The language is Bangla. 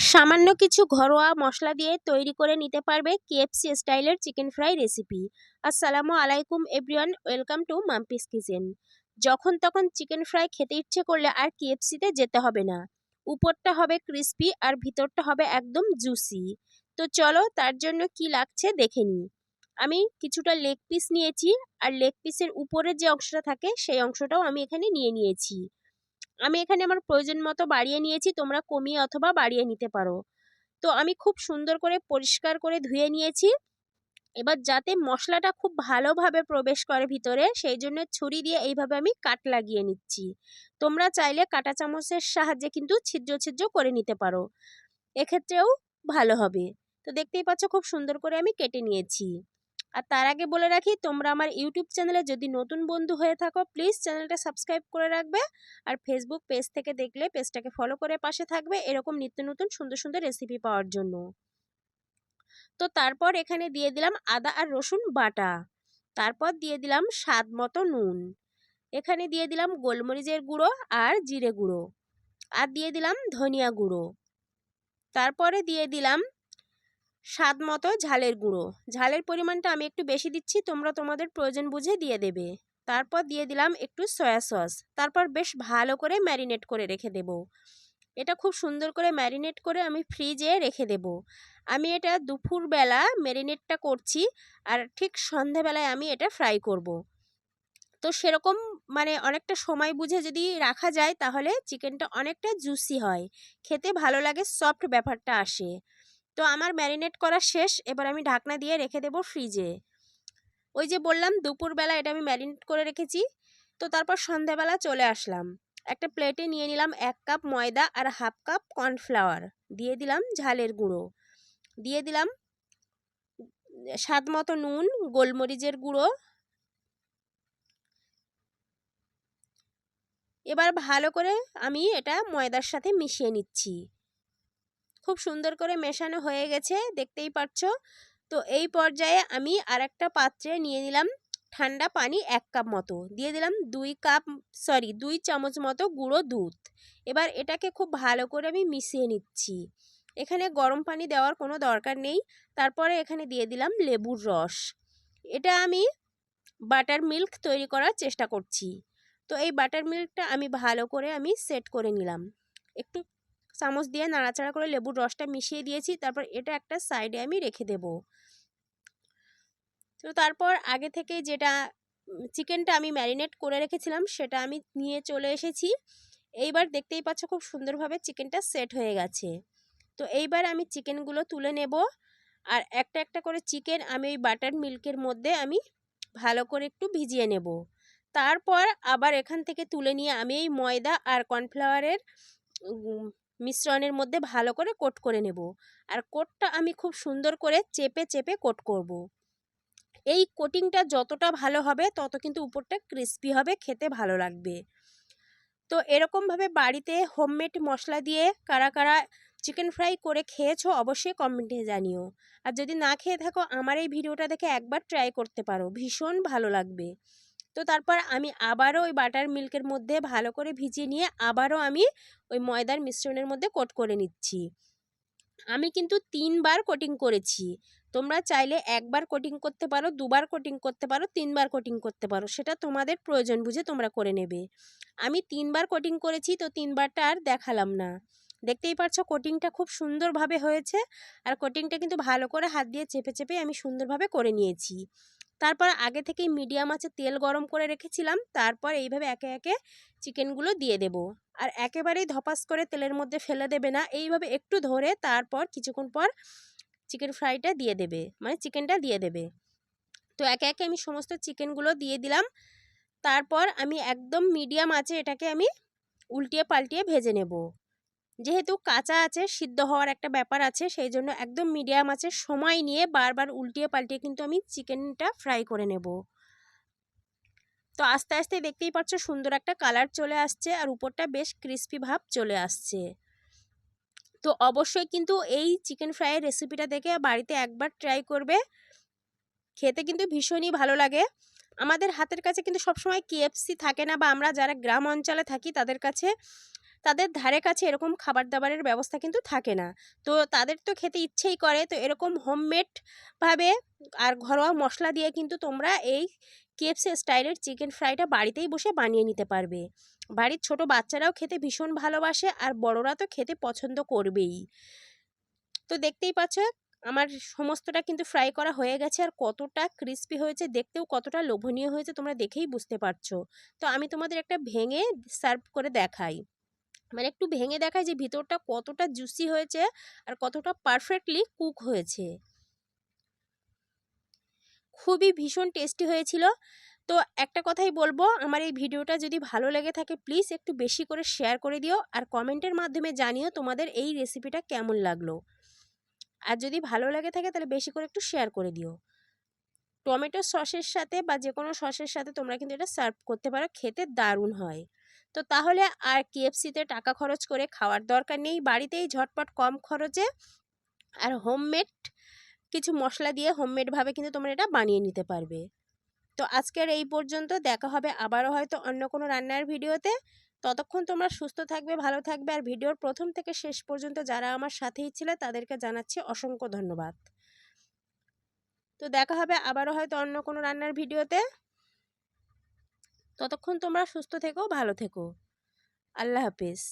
সামান্য কিছু ঘরোয়া মশলা দিয়ে তৈরি করে নিতে পারবে কেএফসি স্টাইলের চিকেন ফ্রাই রেসিপি। আসসালামু আলাইকুম everyone, welcome to Mampi's kitchen. যখন তখন চিকেন ফ্রাই খেতে ইচ্ছে করলে আর কেএফসিতে যেতে হবে না। উপরটা হবে ক্রিস্পি আর ভিতরটা হবে একদম জুসি। তো চলো তার জন্য কি লাগছে দেখে নিই। আমি কিছুটা লেগ পিস নিয়েছি আর লেগ পিসের উপরের যে অংশটা থাকে সেই অংশটাও আমি এখানে নিয়ে নিয়েছি। আমি এখানে আমার প্রয়োজন মতো বাড়িয়ে নিয়েছি, তোমরা কমিয়ে অথবা বাড়িয়ে নিতে পারো। তো আমি খুব সুন্দর করে পরিষ্কার করে ধুয়ে নিয়েছি। এবার যাতে মশলাটা খুব ভালোভাবে প্রবেশ করে ভিতরে, সেই জন্য ছুরি দিয়ে এইভাবে আমি কাট লাগিয়ে নিচ্ছি। তোমরা চাইলে কাটা চামচের সাহায্যে কিন্তু ছিদ্র ছিদ্র করে নিতে পারো। এক্ষেত্রেও ভালো হবে। তো দেখতেই পাচ্ছ, খুব সুন্দর করে আমি কেটে নিয়েছি। আর তার আগে বলে রাখি, তোমরা আমার ইউটিউব চ্যানেলে যদি নতুন বন্ধু হয়ে থাকো প্লিজ চ্যানেলটা সাবস্ক্রাইব করে রাখবে। আর ফেসবুক পেজ থেকে দেখলে পেজটাকে ফলো করে পাশে থাকবে এরকম নিত্য নতুন সুন্দর সুন্দর রেসিপি পাওয়ার জন্য। তো তারপর এখানে দিয়ে দিলাম আদা আর রসুন বাটা। তারপর দিয়ে দিলাম স্বাদ মতো নুন। এখানে দিয়ে দিলাম গোলমরিচের গুঁড়ো আর জিরে গুঁড়ো। আর দিয়ে দিলাম ধনিয়া গুঁড়ো। তারপরে দিয়ে দিলাম স্বাদ মতো ঝালের গুঁড়ো। ঝালের পরিমাণটা আমি একটু বেশি দিচ্ছি, তোমরা তোমাদের প্রয়োজন বুঝে দিয়ে দেবে। তারপর দিয়ে দিলাম একটু সয়া সস। তারপর বেশ ভালো করে ম্যারিনেট করে রেখে দেব। এটা খুব সুন্দর করে ম্যারিনেট করে আমি ফ্রিজে রেখে দেব। আমি এটা দুপুরবেলা ম্যারিনেটটা করছি আর ঠিক সন্ধেবেলায় আমি এটা ফ্রাই করব। তো সেরকম মানে অনেকটা সময় বুঝে যদি রাখা যায় তাহলে চিকেনটা অনেকটা জুসি হয়। খেতে ভালো লাগে, সফট ব্যাপারটা আসে। তো আমার ম্যারিনেট করা শেষ, এবার আমি ঢাকনা দিয়ে রেখে দেব ফ্রিজে ওই যে বললাম, দুপুরবেলা এটা আমি ম্যারিনেট করে রেখেছি, তো তারপর সন্ধ্যাবেলা চলে আসলাম। একটা প্লেটে নিয়ে নিলাম এক কাপ ময়দা আর হাফ কাপ কর্নফ্লাওয়ার দিয়ে দিলাম ঝালের গুঁড়ো। দিয়ে দিলাম স্বাদ মতো নুন, গোলমরিচের গুঁড়ো। এবার ভালো করে আমি এটা ময়দার সাথে মিশিয়ে নিচ্ছি। খুব সুন্দর করে মেশানো হয়ে গেছে, দেখতেই পাচ্ছ তো এই পর্যায়ে আমি আর একটা পাত্রে নিয়ে নিলাম ঠান্ডা পানি এক কাপ মতো। দিয়ে দিলাম দুই কাপ সরি দুই চামচ মতো গুঁড়ো দুধ। এবার এটাকে খুব ভালো করে আমি মিশিয়ে নিচ্ছি। এখানে গরম পানি দেওয়ার কোনো দরকার নেই। তারপরে এখানে দিয়ে দিলাম লেবুর রস। এটা আমি বাটার মিল্ক তৈরি করার চেষ্টা করছি। তো এই বাটার মিল্কটা আমি ভালো করে আমি সেট করে নিলাম। একটু চামচ দিয়ে নাড়াচাড়া করে লেবুর রসটা মিশিয়ে দিয়েছি, তারপর এটা একটা সাইডে আমি রেখে দেব। তো তারপর আগে থেকে যেটা চিকেনটা আমি ম্যারিনেট করে রেখেছিলাম, সেটা আমি নিয়ে চলে এসেছি। এইবার দেখতেই পাচ্ছ খুব সুন্দরভাবে চিকেনটা সেট হয়ে গেছে। তো এইবার আমি চিকেনগুলো তুলে নেব, আর একটা একটা করে চিকেন আমি ওই বাটার মিল্কের মধ্যে আমি ভালো করে একটু ভিজিয়ে নেব। তারপর আবার এখান থেকে তুলে নিয়ে আমি এই ময়দা আর কর্নফ্লাওয়ারের মিশ্রণের মধ্যে ভালো করে কোট করে নেব। আর কোটটা আমি খুব সুন্দর করে চেপে চেপে কোট করব। এই কোটিংটা যতটা ভালো হবে, তত কিন্তু উপরটা ক্রিস্পি হবে, খেতে ভালো লাগবে। তো এরকমভাবে বাড়িতে হোমমেড মশলা দিয়ে কারা কারা চিকেন ফ্রাই করে খেয়েছো অবশ্যই কমেন্টে জানিও। আর যদি না খেয়ে থাকো, আমার এই ভিডিওটা দেখে একবার ট্রাই করতে পারো। ভীষণ ভালো লাগবে। তো তারপর আমি আবারও ওই বাটার মিল্কের মধ্যে ভালো করে ভিজিয়ে নিয়ে আবারও আমি ওই ময়দার মিশ্রণের মধ্যে কোট করে নিচ্ছি। আমি কিন্তু তিনবার কোটিং করেছি। তোমরা চাইলে একবার কোটিং করতে পারো, দুবার কোটিং করতে পারো, তিনবার কোটিং করতে পারো, সেটা তোমাদের প্রয়োজন বুঝে তোমরা করে নেবে। আমি তিনবার কোটিং করেছি তো তিনবারটা আর দেখালাম না। দেখতেই পাচ্ছ কোটিংটা খুব সুন্দরভাবে হয়েছে আর কোটিংটা কিন্তু ভালো করে হাত দিয়ে চেপে চেপে আমি সুন্দরভাবে করে নিয়েছি। তারপর আগে থেকেই মিডিয়াম আছে, তেল গরম করে রেখেছিলাম। তারপর এইভাবে একে একে চিকেনগুলো দিয়ে দেব। আর একেবারেই ধপাস করে তেলের মধ্যে ফেলে দেবে না। এইভাবে একটু ধরে তারপর কিছুক্ষণ পর চিকেন ফ্রাইটা দিয়ে দেবে। মানে চিকেনটা দিয়ে দেবে। তো একে একে আমি সমস্ত চিকেনগুলো দিয়ে দিলাম। তারপর আমি একদম মিডিয়াম আছে এটাকে আমি উল্টিয়ে পাল্টিয়ে ভেজে নেব। যেহেতু কাঁচা আছে, সিদ্ধ হওয়ার একটা ব্যাপার আছে সেই জন্য একদম মিডিয়াম আছে, সময় নিয়ে বারবার উল্টিয়ে পাল্টিয়ে কিন্তু আমি চিকেনটা ফ্রাই করে নেব। তো আস্তে আস্তে দেখতেই পাচ্ছ সুন্দর একটা কালার চলে আসছে আর উপরটা বেশ ক্রিস্পি ভাব চলে আসছে। তো অবশ্যই কিন্তু এই চিকেন ফ্রাইয়ের রেসিপিটা দেখে বাড়িতে একবার ট্রাই করবে। খেতে কিন্তু ভীষণই ভালো লাগে। আমাদের হাতের কাছে কিন্তু সবসময় কেএফসি থাকে না বা আমরা যারা গ্রাম অঞ্চলে থাকি তাদের কাছে তাদের ধারে কাছে এরকম খাবার দাবারের ব্যবস্থা কিন্তু থাকে না। তো তাদের তো খেতে ইচ্ছেই করে। তো এরকম হোমমেডভাবে আর ঘরোয়া মশলা দিয়ে কিন্তু তোমরা এই কেএফসি স্টাইলের চিকেন ফ্রাইটা বাড়িতেই বসে বানিয়ে নিতে পারবে। বাড়ির ছোট বাচ্চারাও খেতে ভীষণ ভালোবাসে আর বড়রা তো খেতে পছন্দ করবেই। তো দেখতেই পাচ্ছ, আমার সমস্তটা কিন্তু ফ্রাই করা হয়ে গেছে আর কতটা ক্রিস্পি হয়েছে, দেখতেও কতটা লোভনীয় হয়েছে তোমরা দেখেই বুঝতে পারছ। তো আমি তোমাদের একটা ভেঙে সার্ভ করে দেখাই। মানে একটু ভেঙে দেখাই যে ভিতরটা কতটা জুসি হয়েছে আর কতটা পারফেক্টলি কুক হয়েছে। খুবই ভীষণ টেস্টি হয়েছিল। তো একটা কথাই বলব, আমার এই ভিডিওটা যদি ভালো লেগে থাকে প্লিজ একটু বেশি করে শেয়ার করে দিও আর কমেন্টের মাধ্যমে জানিও তোমাদের এই রেসিপিটা কেমন লাগল। আর যদি ভালো লাগে থাকে তাহলে বেশি করে একটু শেয়ার করে দিও। টমেটো সসের সাথে বা যে কোনো সসের সাথে তোমরা কিন্তু এটা সার্ভ করতে পারো, খেতে দারুণ হয়। তো তাহলে আর কেএফসিতে টাকা খরচ করে খাওয়ার দরকার নেই। বাড়িতেই ঝটপট কম খরচে আর হোমমেড কিছু মশলা দিয়ে হোমমেডভাবে কিন্তু তোমরা এটা বানিয়ে নিতে পারবে। তো আজকের এই পর্যন্ত, দেখা হবে আবারও হয়তো অন্য কোনো রান্নার ভিডিওতে। ততক্ষণ তোমরা সুস্থ থাকবে, ভালো থাকবে আর ভিডিওর প্রথম থেকে শেষ পর্যন্ত যারা আমার সাথেই ছিল তাদেরকে জানাচ্ছি অসংখ্য ধন্যবাদ। তো দেখা হবে আবারও হয়তো অন্য কোনো রান্নার ভিডিওতে। ততক্ষণ তোমরা সুস্থ থেকো ভালো থেকো। আল্লাহ হাফিজ।